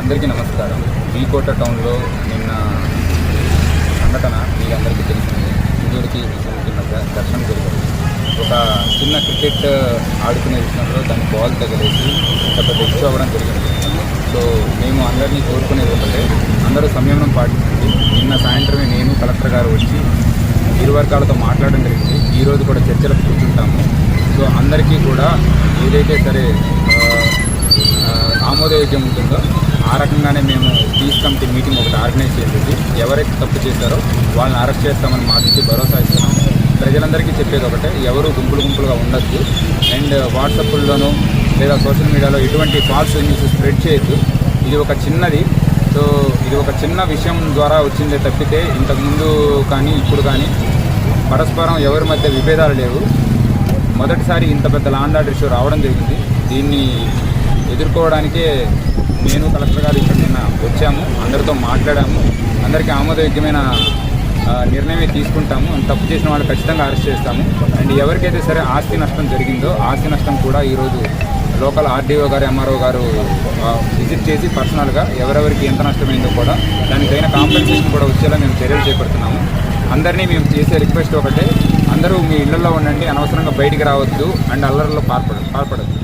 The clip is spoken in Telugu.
అందరికీ నమస్కారం. బీకోట టౌన్లో నిన్న సంఘటన మీ అందరికీ తెలిసింది. ఇందూరికి విషయానికి మధ్య ఘర్షణ జరిగింది. ఒక చిన్న క్రికెట్ ఆడుకునే విషయంలో దాని బాల్ తగిలేసి పెద్ద డెచ్ అవ్వడం జరిగింది. సో మేము అందరినీ కోరుకునేది ఒకటే అందరూ సంయమనం పాటించండి. నిన్న సాయంత్రమే నేను కలెక్టర్ గారు వచ్చి ఇరు వర్గాలతో మాట్లాడడం జరిగింది. ఈరోజు కూడా చర్చలకు కూర్చుంటాము. సో అందరికీ కూడా ఏదైతే సరే ఆమోదయోగ్యం ఉంటుందో ఆ రకంగానే మేము పీస్ కమిటీ మీటింగ్ ఒకటి ఆర్గనైజ్ చేసేసి ఎవరైతే తప్పు చేశారో వాళ్ళని అరెస్ట్ చేస్తామని మాటించి భరోసా ఇస్తున్నాము. ప్రజలందరికీ చెప్పేది ఒకటే ఎవరు గుంపులు గుంపులుగా ఉండొద్దు. అండ్ వాట్సాప్ల్లోనూ లేదా సోషల్ మీడియాలో ఇటువంటి ఫాల్స్ న్యూస్ స్ప్రెడ్ చేయొద్దు. ఇది ఒక చిన్నది. సో ఇది ఒక చిన్న విషయం ద్వారా వచ్చిందే తప్పితే ఇంతకుముందు కానీ ఇప్పుడు కానీ పరస్పరం ఎవరి మధ్య విభేదాలు లేవు. మొదటిసారి ఇంత పెద్ద లాండ్ ఆర్డర్ ఇష్యూ రావడం జరిగింది. దీన్ని ఎదుర్కోవడానికే నేను కలెక్టర్ గారు ఇక్కడ నిన్న వచ్చాము. అందరితో మాట్లాడాము. అందరికీ ఆమోదయోగ్యమైన నిర్ణయమే తీసుకుంటాము. తప్పు చేసిన వాళ్ళు ఖచ్చితంగా అరెస్ట్ చేస్తాము. అండ్ ఎవరికైతే సరే ఆస్తి నష్టం జరిగిందో ఆస్తి నష్టం కూడా ఈరోజు local RDO garu MRO garu visit చేసి పర్సనల్గా ఎవరెవరికి ఎంత నష్టమైందో కూడా దానికైన కాంపెన్సేషన్ కూడా వచ్చేలా మేము చర్యలు చేపడుతున్నాము. అందరినీ మేము చేసే రిక్వెస్ట్ ఒకటే. అందరూ మీ ఇళ్ళలో ఉండండి. అనవసరంగా బయటికి రావద్దు. అండ్ అల్లర్లో పాల్పడ పాల్పడద్దు.